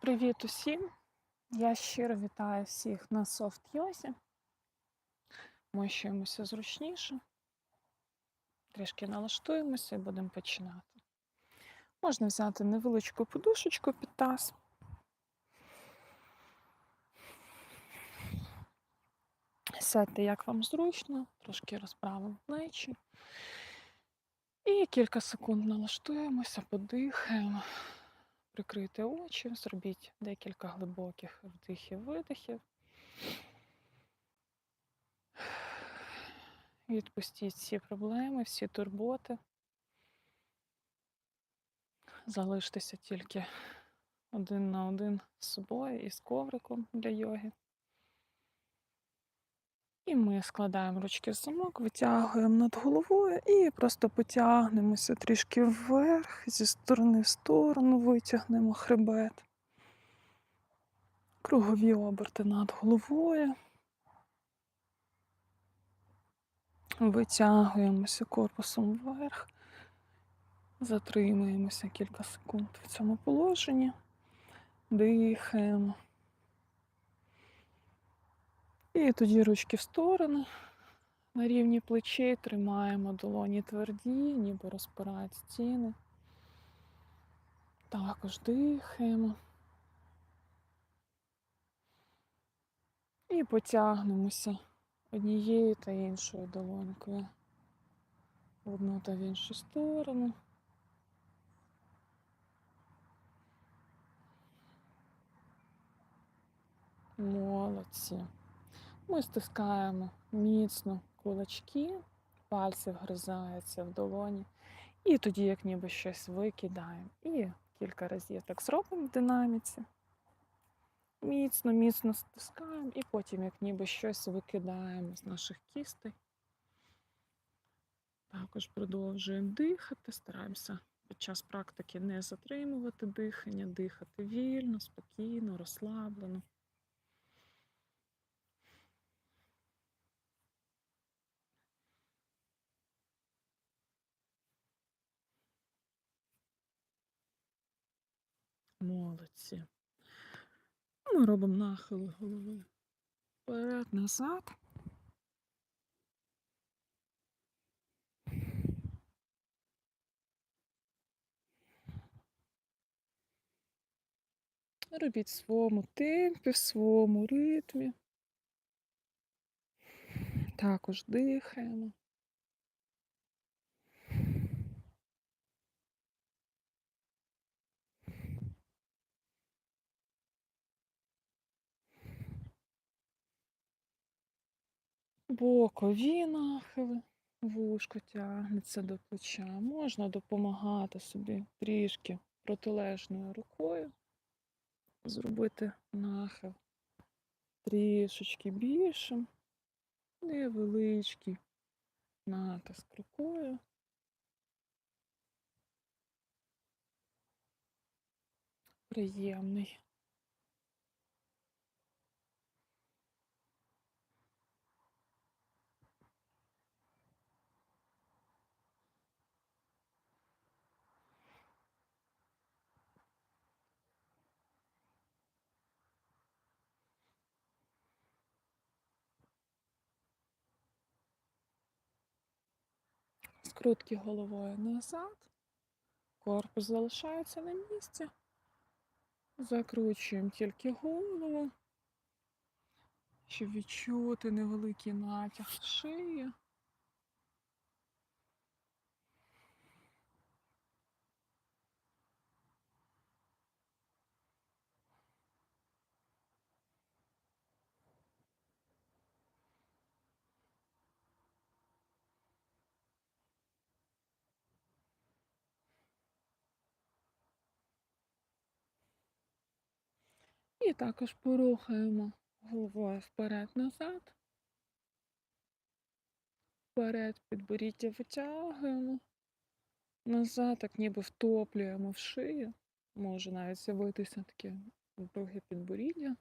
Привіт усім! Я щиро вітаю всіх на софт йозі. Мощуємося зручніше, трішки налаштуємося і будемо починати. Можна взяти невеличку подушечку під таз. Сядьте, як вам зручно, трошки розправимо плечі. І кілька секунд налаштуємося, подихаємо. Прикрийте очі, зробіть декілька глибоких вдихів-видихів. Відпустіть всі проблеми, всі турботи. Залиштеся тільки один на один з собою і з ковриком для йоги. І ми складаємо ручки в замок, витягуємо над головою і просто потягнемося трішки вверх, зі сторони в сторону, витягнемо хребет. Кругові оберти над головою. Витягуємося корпусом вверх, затримуємося кілька секунд в цьому положенні, дихаємо. І тоді ручки в сторони. На рівні плечей тримаємо долоні тверді, ніби розпирають стіни. Також дихаємо. І потягнемося однією та іншою долонькою. В одну та в іншу сторону. Молодці. Ми стискаємо міцно кулачки, пальці вгризаються в долоні. І тоді, як ніби щось викидаємо. І кілька разів так зробимо в динаміці. Міцно, міцно стискаємо, і потім, як ніби щось викидаємо з наших кістей. Також продовжуємо дихати, стараємося під час практики не затримувати дихання, дихати вільно, спокійно, розслаблено. Молодці. Ми робимо нахили голови. Вперед, назад. Робіть в своєму темпі, в своєму ритмі. Також дихаємо. Бокові нахили, вушко тягнеться до плеча. Можна допомагати собі трішки протилежною рукою, зробити нахил трішечки більшим, невеличкий натиск рукою. Приємний. Скрутки головою назад. Корпус залишається на місці. Закручуємо тільки голову, щоб відчути невеликий натяг шиї. І також порухаємо головою вперед-назад. Вперед підборіддя витягуємо. Назад, так ніби втоплюємо в шию. Може навіть з'явитися таке довге підборіддя.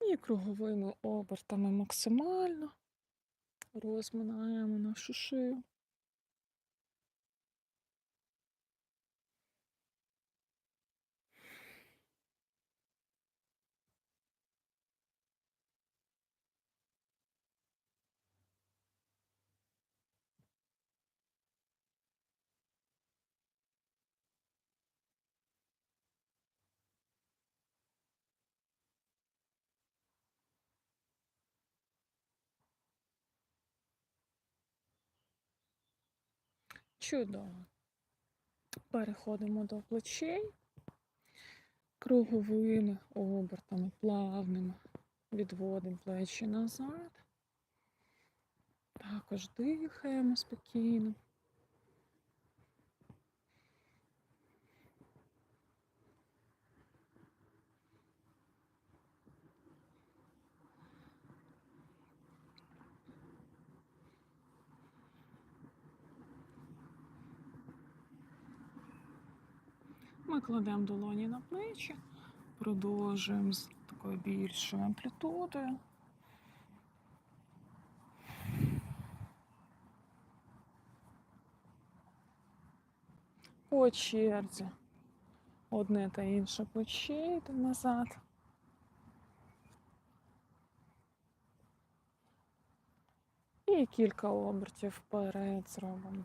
І круговими обертами максимально розминаємо нашу шию. Чудово. Переходимо до плечей. Круговими обертами, плавними. Відводимо плечі назад. Також дихаємо спокійно. Кладемо долоні на плечі, продовжуємо з такою більшою амплітудою. По черзі. Одне та інше плече йде назад. І кілька обертів вперед зробимо.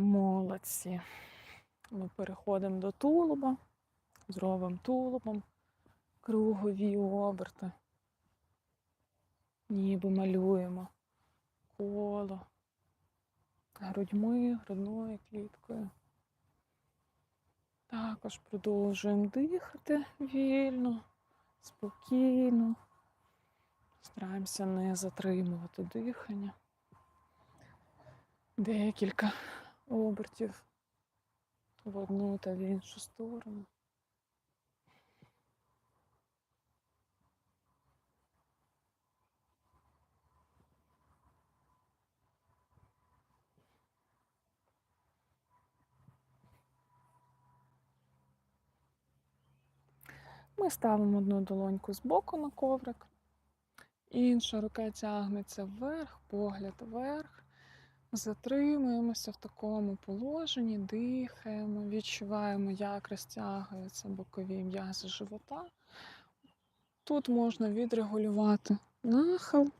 Молодці. Ми переходимо до тулуба, зробимо тулубом кругові оберти. Ніби малюємо коло грудьми, грудною кліткою. Також продовжуємо дихати вільно, спокійно. Стараємося не затримувати дихання. Декілька обертів в одну та в іншу сторону. Ми ставимо одну долоньку з боку на коврик, інша рука тягнеться вверх, погляд вверх. Затримуємося в такому положенні, дихаємо, відчуваємо, як розтягуються бокові м'язи живота. Тут можна відрегулювати нахил.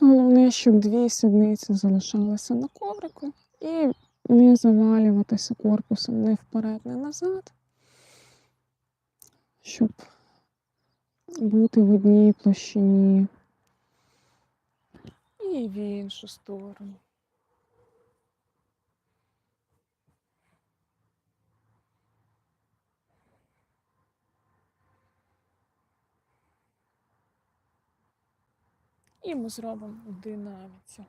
Головне, щоб дві сідниці залишалися на коврику і не завалюватися корпусом не вперед, не назад, щоб бути в одній площині і в іншу сторону. І ми зробимо в динаміці.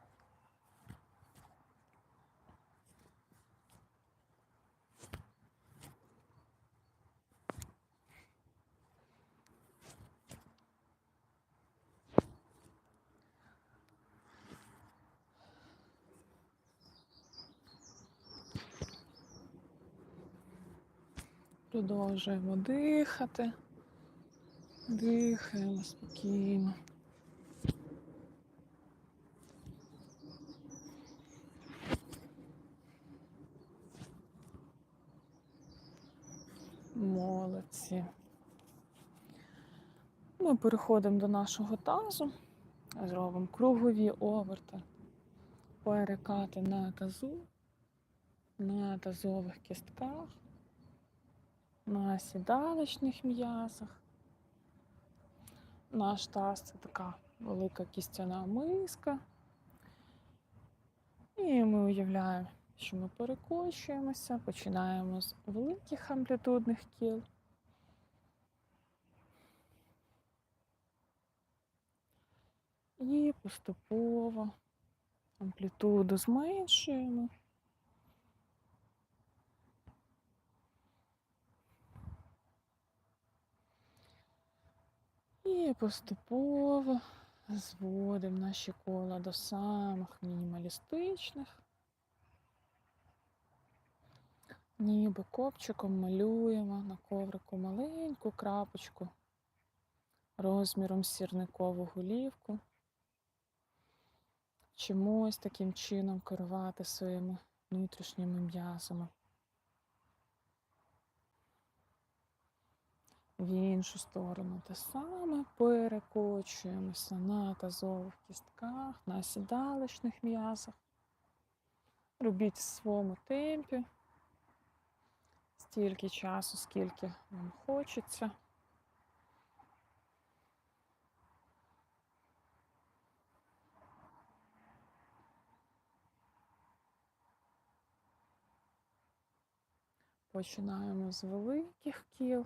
Продовжуємо дихати. Дихаємо спокійно. Молодці. Ми переходимо до нашого тазу, зробимо кругові оверти, перекати на тазу, на тазових кістках, на сідалочних м'язах. Наш таз це така велика кістяна миска. І ми уявляємо, що ми перекочуємося, починаємо з великих амплітудних кіл. І поступово амплітуду зменшуємо. І поступово зводимо наші кола до самих мінімалістичних. ніби копчиком малюємо на коврику маленьку крапочку розміром сірникову голівку. Вчимось таким чином керувати своїми внутрішніми м'язами. В іншу сторону те саме перекочуємося на тазових кістках, на сідалищних м'язах. Робіть в своєму темпі стільки часу, скільки вам хочеться. Починаємо з великих кіл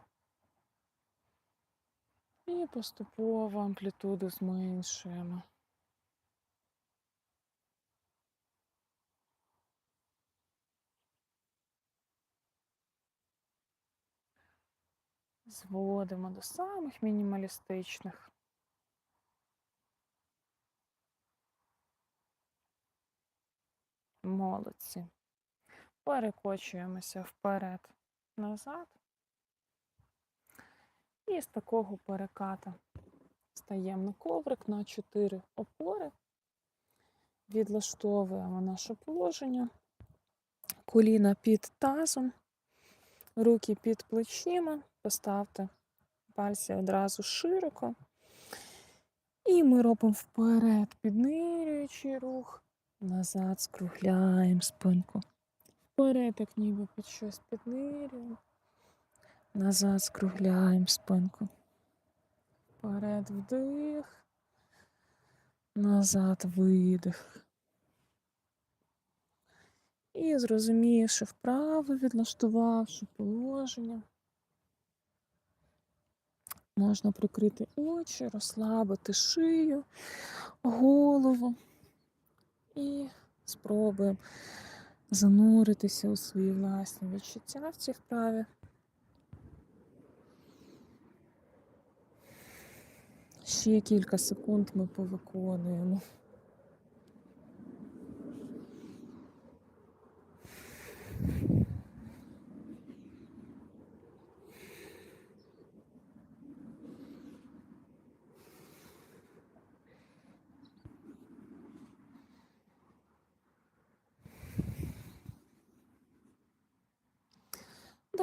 і поступово амплітуду зменшуємо. Зводимо до самих мінімалістичних. Молодці. Перекочуємося вперед, назад. І з такого переката стаємо на коврик на 4 опори, відлаштовуємо наше положення, коліна під тазом, руки під плечима, поставте пальці одразу широко. І ми робимо вперед піднирюючий рух, назад скругляємо спинку. Вперед, ніби під щось піднирюємо. Назад скругляємо спинку. Вперед вдих. Назад видих. І зрозумівши вправо, відлаштувавши положення. Можна прикрити очі, розслабити шию, голову і спробуємо зануритися у свої власні відчуття в цій вправі. Ще кілька секунд ми повиконуємо.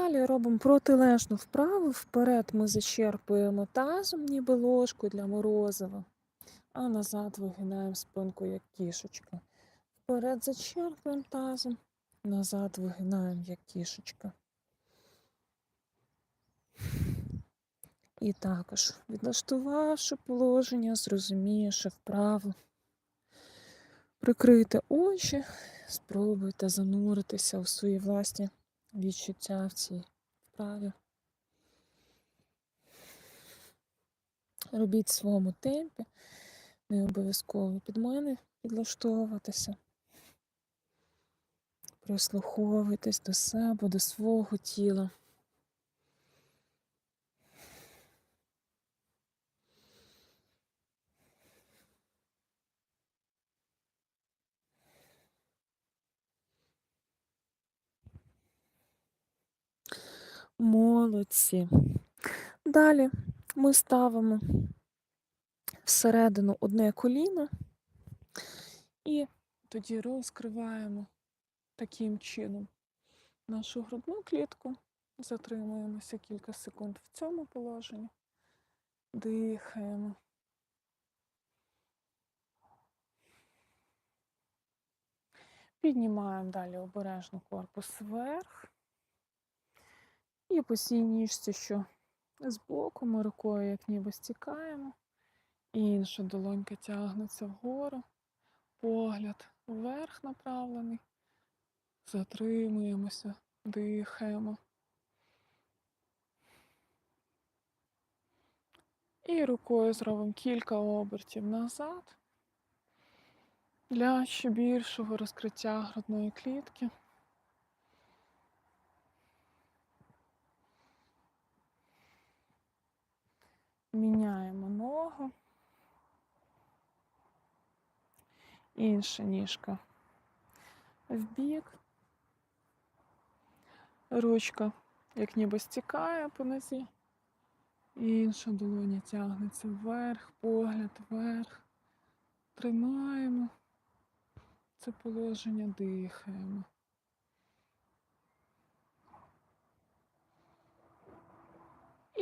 Далі робимо протилежну вправу. Вперед ми зачерпуємо тазом, ніби ложку для морозива, а назад вигинаємо спинку, як кішечка. Вперед зачерпуємо тазом, назад вигинаємо, як кішечка. І також, відлаштувавши положення, зрозумівши вправу, прикрийте очі, спробуйте зануритися у свої власні відчуття в цій вправі. Робіть в своєму темпі, не обов'язково під мене підлаштовуватися. Прислуховуйтесь до себе, до свого тіла. Молодці. Далі ми ставимо всередину одне коліно і тоді розкриваємо таким чином нашу грудну клітку. Затримуємося кілька секунд в цьому положенні. Дихаємо. Піднімаємо далі обережно корпус вверх. І по цій ніжці, що збоку ми рукою, як ніби стікаємо. Інша долонька тягнеться вгору, погляд вверх направлений. Затримуємося, дихаємо. І рукою зробимо кілька обертів назад для ще більшого розкриття грудної клітки. Міняємо ногу. Інша ніжка в бік. Ручка, як ніби стікає по нозі. Інша долоня тягнеться вверх, погляд вверх. Тримаємо це положення, дихаємо.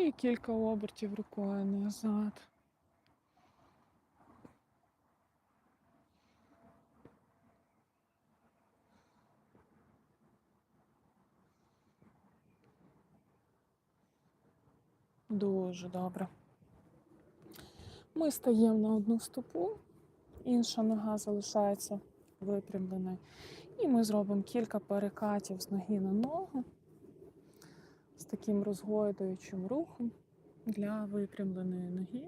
І кілька обертів рукою назад. Дуже добре. Ми стаємо на одну стопу, інша нога залишається випрямленою. І ми зробимо кілька перекатів з ноги на ногу таким розгойдуючим рухом для випрямленої ноги.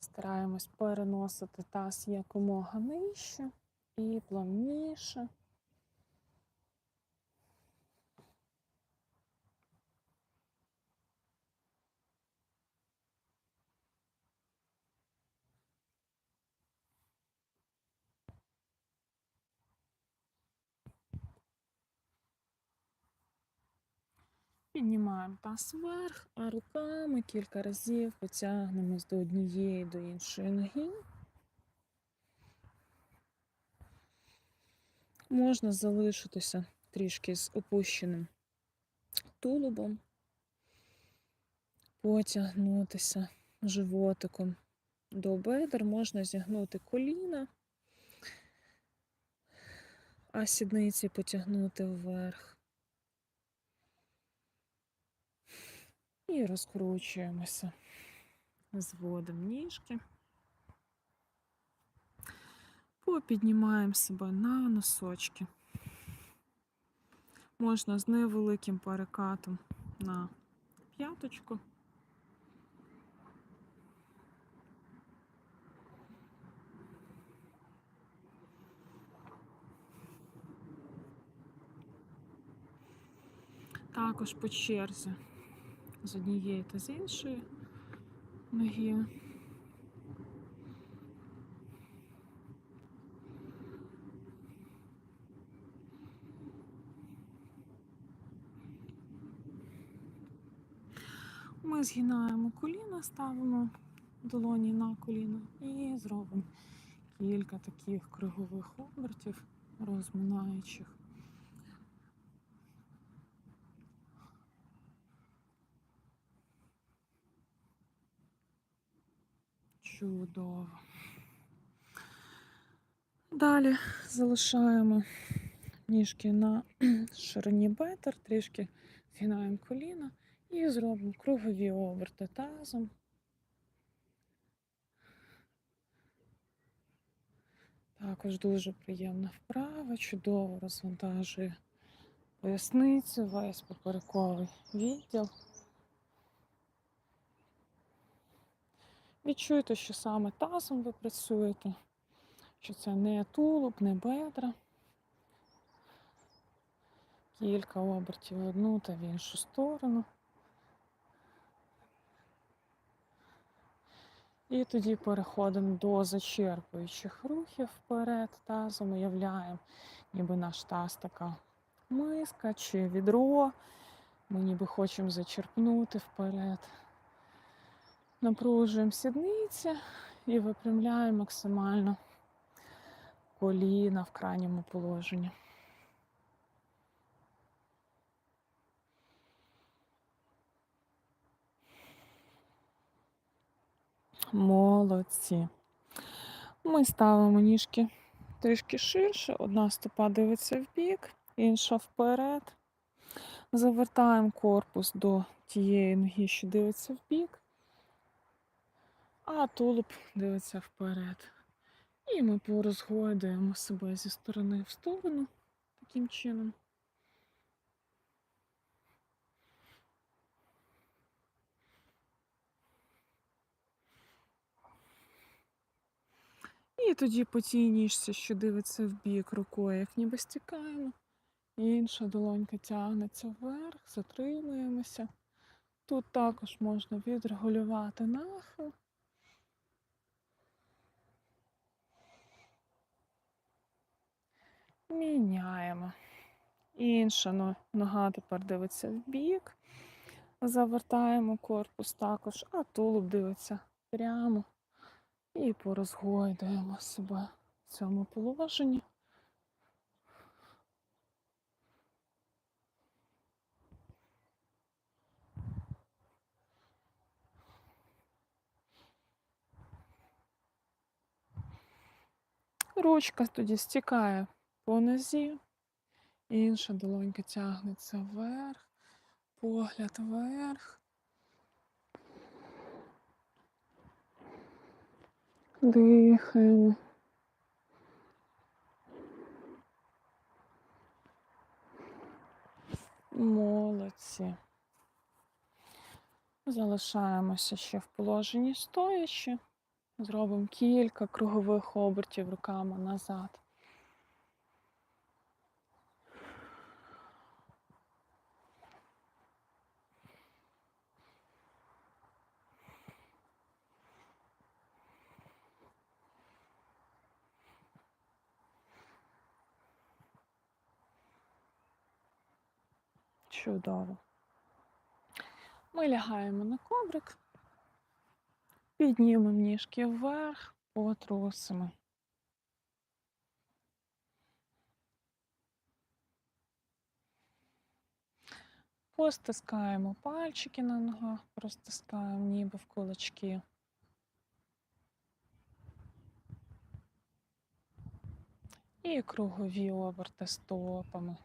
Стараємось переносити таз якомога нижче і плавніше. Піднімаємо таз вверх, а руками кілька разів потягнемось до однієї до іншої ноги. Можна залишитися трішки з опущеним тулубом, потягнутися животиком до бедер, можна зігнути коліна, а сідниці потягнути вверх. І розкручуємося, зводимо ніжки, попіднімаємо себе на носочки. Можна з невеликим перекатом на п'яточку. Також по черзі з однієї та з іншої ноги. Ми згинаємо коліна, ставимо долоні на коліна і зробимо кілька таких кругових обертів, розминаючих. Чудово. Далі залишаємо ніжки на ширині бедер, трішки згинаємо коліна і зробимо кругові оберти тазом. Також дуже приємна вправа, чудово розвантажує поясницю, весь поперековий відділ. Відчуйте, що саме тазом ви працюєте, що це не тулуб, не бедра. Кілька обертів в одну та в іншу сторону. І тоді переходимо до зачерпуючих рухів вперед тазом, уявляємо, ніби наш таз така миска чи відро. Ми ніби хочемо зачерпнути вперед. Напружуємо сідниці і випрямляємо максимально коліна в крайньому положенні. Молодці. Ми ставимо ніжки трішки ширше, одна стопа дивиться в бік, інша вперед. Завертаємо корпус до тієї ноги, що дивиться в бік а тулуб дивиться вперед. І ми порозгойдуємо себе зі сторони в сторону таким чином. І тоді по тій ніжці, що дивиться в бік рукою, як ніби стікаємо. Інша долонька тягнеться вверх, затримуємося. Тут також можна відрегулювати нахил. Міняємо. Інша нога тепер дивиться в бік. Завертаємо корпус також, а тулуб дивиться прямо. І порозгойдуємо себе в цьому положенні. Ручка тоді стікає по нозі, інша долонька тягнеться вверх, погляд вверх. Дихаємо. Молодці. Залишаємося ще в положенні стоячи. Зробимо кілька кругових обертів руками назад. Чудово. Ми лягаємо на коврик, піднімемо ніжки вверх, потрусимо. Постискаємо пальчики на ногах, простискаємо ніби в кулачки. І кругові оберти стопами.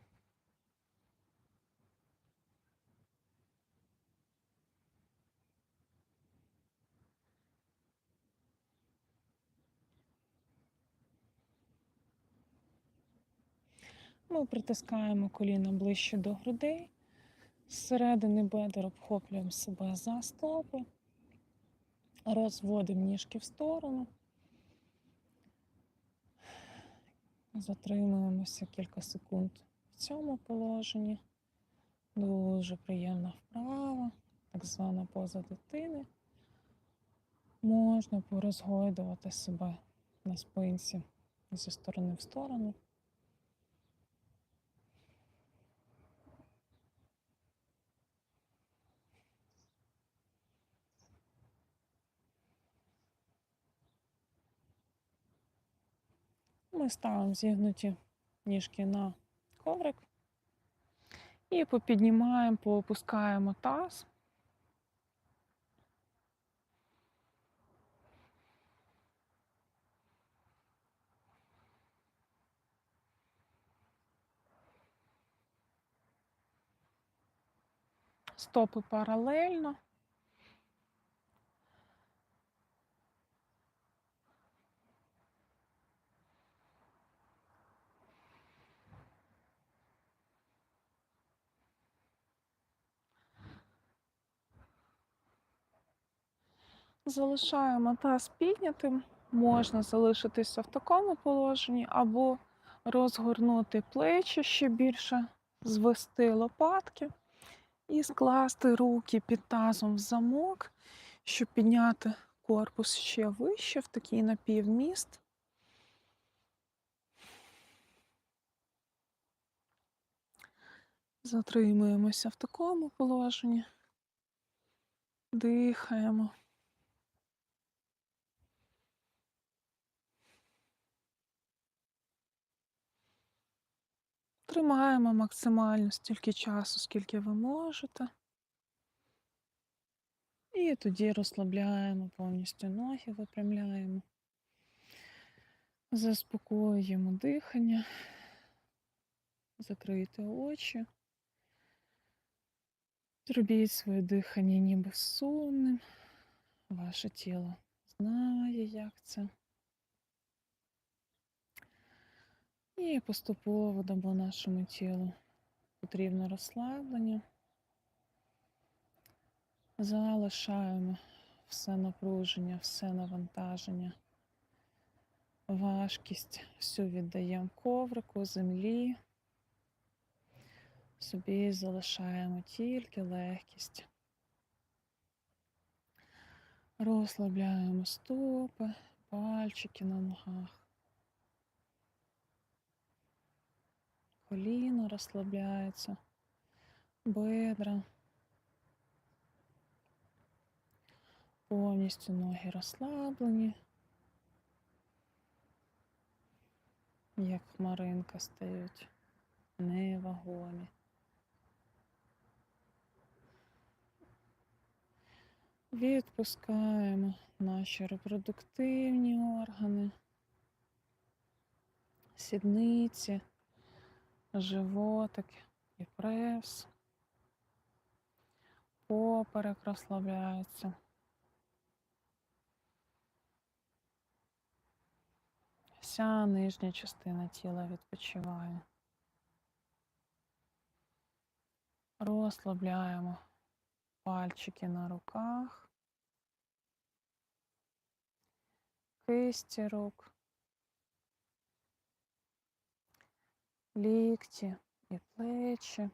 Ми притискаємо коліна ближче до грудей. Зсередини бедер обхоплюємо себе за стопи, розводимо ніжки в сторону. Затримуємося кілька секунд в цьому положенні. Дуже приємна вправа, так звана поза дитини. Можна порозгойдувати себе на спинці зі сторони в сторону. Ми ставимо зігнуті ніжки на коврик і попіднімаємо, поопускаємо таз. Стопи паралельно. Залишаємо таз піднятим. Можна залишитися в такому положенні або розгорнути плечі ще більше, звести лопатки і скласти руки під тазом в замок, щоб підняти корпус ще вище в такий напівміст. Затримуємося в такому положенні. Дихаємо. Тримаємо максимально стільки часу, скільки ви можете. І тоді розслабляємо повністю ноги, випрямляємо, заспокоюємо дихання, закрийте очі. Зробіть своє дихання ніби сумним. Ваше тіло знає, як це. І поступово дамо нашому тілу потрібне розслаблення. Залишаємо все напруження, все навантаження важкість всю віддаємо коврику, землі. Собі залишаємо тільки легкість. Розслабляємо стопи, пальчики на ногах. Коліна розслабляється, бедра. Повністю ноги розслаблені, як хмаринка стають, невагомі. Відпускаємо наші репродуктивні органи, сідниці, животик і прес, поперек розслабляється. Вся нижня частина тіла відпочиває. Розслабляємо пальчики на руках, кисті рук, лікті і плечі.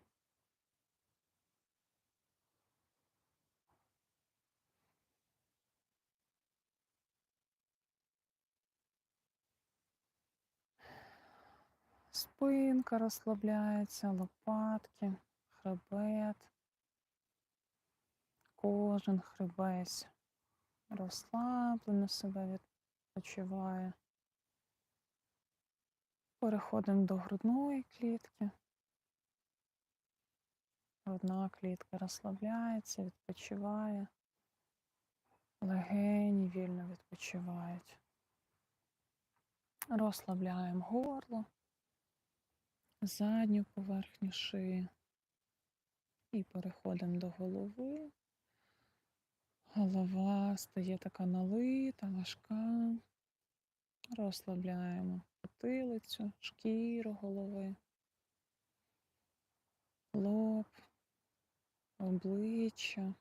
Спинка розслабляється, лопатки, хребет, кожен хребець розслаблено себе відпочиває. Переходимо до грудної клітки. Грудна клітка розслабляється, відпочиває. Легені вільно відпочивають. Розслабляємо горло, задню поверхню шиї і переходимо до голови. Голова стає така налита, важка. Розслабляємо потилицю, шкіру голови, лоб, обличчя,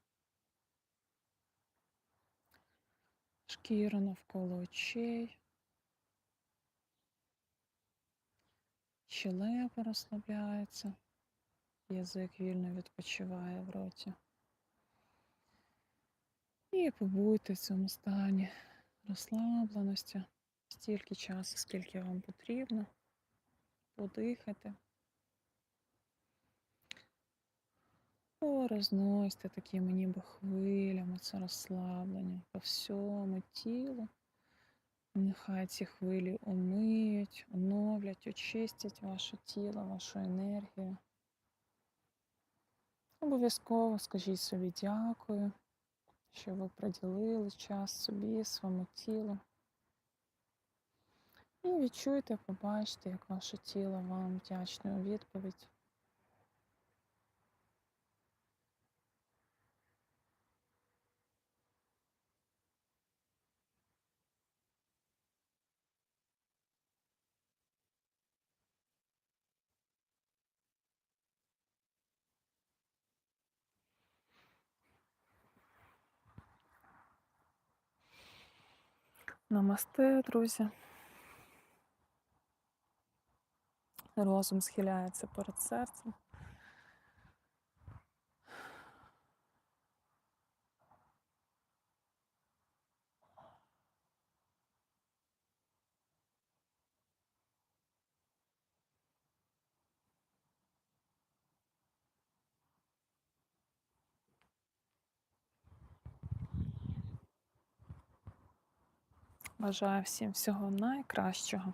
шкіру навколо очей, щелепа розслабляється, язик вільно відпочиває в роті. І побудьте в цьому стані розслабленості стільки часу, скільки вам потрібно. Подихайте. Порозносьте такими ніби хвилями це розслаблення по всьому тілу. Нехай ці хвилі омиють, оновлять, очистять ваше тіло, вашу енергію. Обов'язково скажіть собі дякую що ви приділили час собі, своєму тілу. І відчуйте, побачите, як ваше тіло вам вдячне у відповідь. Намасте, друзі. Розум схиляється перед серцем. Бажаю всім всього найкращого.